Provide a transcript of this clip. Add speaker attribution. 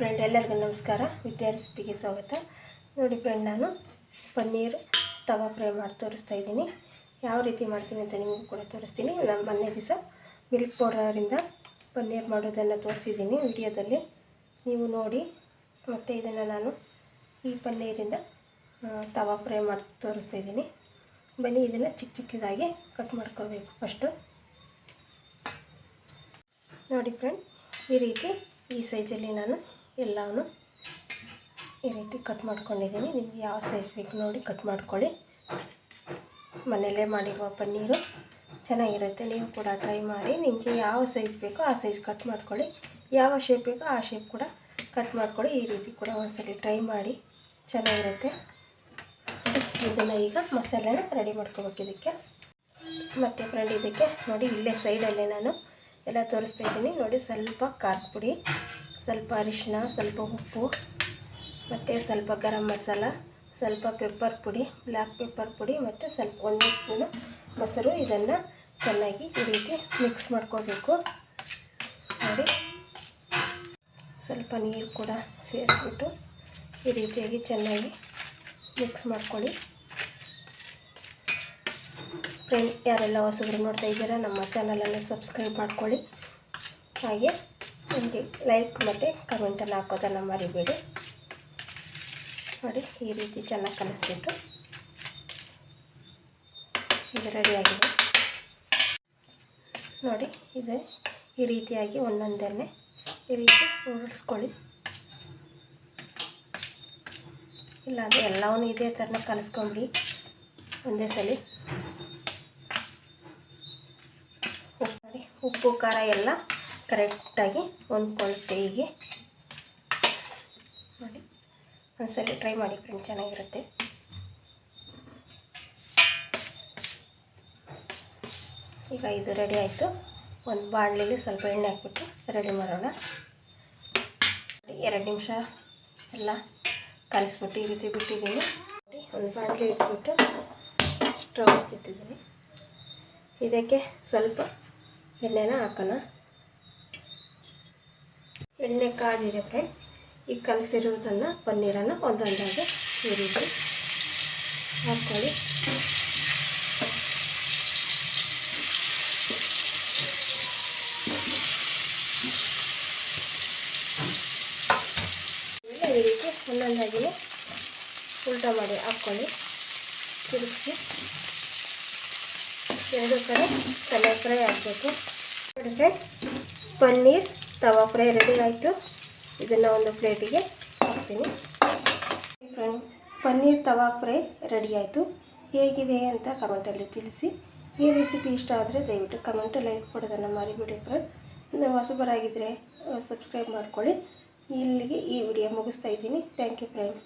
Speaker 1: Friend ಎಲ್ಲರಿಗೂ ನಮಸ್ಕಾರ. ವಿದ್ಯಾ ರೆಸಿಪಿಗೆ ಸ್ವಾಗತ. ನೋಡಿ ಫ್ರೆಂಡ್ ನಾನು ಪನ್ನೀರ್ ತವಾ ಫ್ರೈ ಮಾಡಿ ತೋರಿಸ್ತಾ ಇದ್ದೀನಿ. ಯಾವ ರೀತಿ ಮಾಡ್ತೀನಿ ಅಂತ ನಿಮಗೂ ಕೂಡ ತೋರಿಸ್ತೀನಿ. ನಾನು ಮೊನ್ನೆ ದಿವಸ ಮಿಲ್ಕ್ ಪೌಡರಿಂದ ಪನ್ನೀರ್ ಮಾಡೋದನ್ನು ತೋರಿಸಿದ್ದೀನಿ ವಿಡಿಯೋದಲ್ಲಿ. ನೀವು ನೋಡಿ. ಮತ್ತು ಇದನ್ನು ನಾನು ಈ ಪನ್ನೀರಿಂದ ತವಾ ಫ್ರೈ ಮಾಡಿ ತೋರಿಸ್ತಾ ಇದ್ದೀನಿ. ಬನ್ನಿ, ಇದನ್ನು ಚಿಕ್ಕ ಚಿಕ್ಕದಾಗಿ ಕಟ್ ಮಾಡ್ಕೋಬೇಕು ಫಸ್ಟು ನೋಡಿ ಫ್ರೆಂಡ್ ಈ ರೀತಿ ಈ ಸೈಜಲ್ಲಿ ನಾನು ಎಲ್ಲವನ್ನು ಈ ರೀತಿ ಕಟ್ ಮಾಡ್ಕೊಂಡಿದ್ದೀನಿ. ನಿಮಗೆ ಯಾವ ಸೈಜ್ ಬೇಕು ನೋಡಿ ಕಟ್ ಮಾಡ್ಕೊಳ್ಳಿ. ಮನೆಯಲ್ಲೇ ಮಾಡಿರುವ ಪನ್ನೀರು ಚೆನ್ನಾಗಿರುತ್ತೆ. ನೀವು ಕೂಡ ಟ್ರೈ ಮಾಡಿ. ನಿಮಗೆ ಯಾವ ಸೈಜ್ ಬೇಕೋ ಆ ಸೈಜ್ ಕಟ್ ಮಾಡ್ಕೊಳ್ಳಿ. ಯಾವ ಶೇಪ್ ಬೇಕೋ ಆ ಶೇಪ್ ಕೂಡ ಕಟ್ ಮಾಡ್ಕೊಳ್ಳಿ. ಈ ರೀತಿ ಕೂಡ ಒಂದ್ಸಲಿ ಟ್ರೈ ಮಾಡಿ. ಚೆನ್ನಾಗಿರುತ್ತೆ. ಇದನ್ನು ಈಗ ಮಸಾಲೆನ ರೆಡಿ ಮಾಡ್ಕೋಬೇಕು ಇದಕ್ಕೆ. ಮತ್ತು ಫ್ರೆಂಡ್ ಇದಕ್ಕೆ ನೋಡಿ ಇಲ್ಲೇ ಸೈಡಲ್ಲೇ ನಾನು ಎಲ್ಲ ತೋರಿಸ್ತಾ ಇದ್ದೀನಿ. ನೋಡಿ ಸ್ವಲ್ಪ ಖಾರದ ಪುಡಿ. ಸ್ವಲ್ಪ ಅರಿಶಿನ ಸ್ವಲ್ಪ ಉಪ್ಪು, ಮತ್ತು ಸ್ವಲ್ಪ ಗರಂ ಮಸಾಲ, ಸ್ವಲ್ಪ ಪೆಪ್ಪರ್ ಪುಡಿ ಬ್ಲ್ಯಾಕ್ ಪೆಪ್ಪರ್ ಪುಡಿ, ಮತ್ತು ಸ್ವಲ್ಪ ಒಂದು ಸ್ಪೂನು ಮೊಸರು. ಇದನ್ನು ಚೆನ್ನಾಗಿ ಈ ರೀತಿ ಮಿಕ್ಸ್ ಮಾಡ್ಕೋಬೇಕು. ನೋಡಿ, ಸ್ವಲ್ಪ ನೀರು ಕೂಡ ಸೇರಿಸ್ಬಿಟ್ಟು ಈ ರೀತಿಯಾಗಿ ಚೆನ್ನಾಗಿ ಮಿಕ್ಸ್ ಮಾಡ್ಕೊಳ್ಳಿ. ಫ್ರೆಂಡ್ ಯಾರೆಲ್ಲ ಹೊಸಬ್ರು ನೋಡ್ತಾ ಇದ್ದೀರಾ, ನಮ್ಮ ಚಾನಲನ್ನು ಸಬ್ಸ್ಕ್ರೈಬ್ ಮಾಡ್ಕೊಳ್ಳಿ. ಹಾಗೆ ನಿಮಗೆ ಲೈಕ್ ಮತ್ತು ಕಮೆಂಟನ್ನು ಹಾಕೋದನ್ನು ಮರಿಬೇಡಿ. ನೋಡಿ, ಈ ರೀತಿ ಚೆನ್ನಾಗಿ ಕಲಿಸ್ಬಿಟ್ಟು ಇದು ರೆಡಿಯಾಗಿದೆ ನೋಡಿ, ಇದು ಈ ರೀತಿಯಾಗಿ ಒಂದೊಂದನ್ನೇ ಈ ರೀತಿ ಉಳಿಸ್ಕೊಳ್ಳಿ ಇಲ್ಲಾಂದರೆ ಎಲ್ಲವನ್ನೂ ಇದೇ ಥರನ ಕಲಿಸ್ಕೊಂಬಿಡಿ ಒಂದೇ ಸಲ. ಉಪ್ಪು, ಖಾರ ಎಲ್ಲ ಕರೆಕ್ಟಾಗಿ ಹೊಂದ್ಕೊಳ್ಳುತ್ತೆ ಹೀಗೆ ನೋಡಿ. ಒಂದ್ಸಲಿ ಟ್ರೈ ಮಾಡಿ ಫ್ರೆಂಡ್, ಚೆನ್ನಾಗಿರುತ್ತೆ. ಈಗ ಇದು ರೆಡಿ ಆಯಿತು. ಒಂದು ಬಾಣಲಿಲಿ ಸ್ವಲ್ಪ ಎಣ್ಣೆ ಹಾಕ್ಬಿಟ್ಟು ರೆಡಿ ಮಾಡೋಣ. ಎರಡು ನಿಮಿಷ ಎಲ್ಲ ಕಲಿಸ್ಬಿಟ್ಟು ಈ ರೀತಿ ಬಿಟ್ಟಿದ್ದೀನಿ. ಒಂದು ಬಾಣಲಿ ಇಟ್ಬಿಟ್ಟು ಸ್ಟವ್ ಇದಕ್ಕೆ ಸ್ವಲ್ಪ ಎಣ್ಣೆನ ಹಾಕೋಣ. ಎಣ್ಣೆ ಕಾದಿದೆ ಫ್ರೆಂಡ್ ಈ ಕಲಸಿರುವುದನ್ನು ಪನ್ನೀರನ್ನು ಒಂದೊಂದಾಗಿ ಈ ಹಾಕ್ಕೊಳ್ಳಿ ಈ ರೀತಿ ಒಂದೊಂದಾಗಿ ಉಲ್ಟಾ ಮಾಡಿ ಹಾಕ್ಕೊಳ್ಳಿ ತಿರುಗಿಸಿ. ಎರಡು ಕಡೆ ತಲೆ ಫ್ರೈ ಹಾಕಬೇಕು ನೋಡಿ ಪನ್ನೀರ್ ತವಾ ಫ್ರೈ ರೆಡಿ ಆಯಿತು. ಇದನ್ನು ಒಂದು ಪ್ಲೇಟಿಗೆ ಹಾಕ್ತೀನಿ. Friend paneer tawa fry ready ಆಯಿತು. ಹೇಗಿದೆ ಅಂತ ಕಮೆಂಟಲ್ಲಿ ತಿಳಿಸಿ. ಈ ರೆಸಿಪಿ ಇಷ್ಟ ಆದರೆ ದಯವಿಟ್ಟು ಕಮೆಂಟು ಲೈಕ್ ಕೊಡೋದನ್ನು ಮರಿಬಿಡಿ ಫ್ರೆಂಡ್ ನೀವು ಹೊಸಬರಾಗಿದ್ದರೆ ಸಬ್ಸ್ಕ್ರೈಬ್ ಮಾಡ್ಕೊಳ್ಳಿ. ಇಲ್ಲಿಗೆ ಈ ವಿಡಿಯೋ ಮುಗಿಸ್ತಾ ಇದ್ದೀನಿ. Thank you friend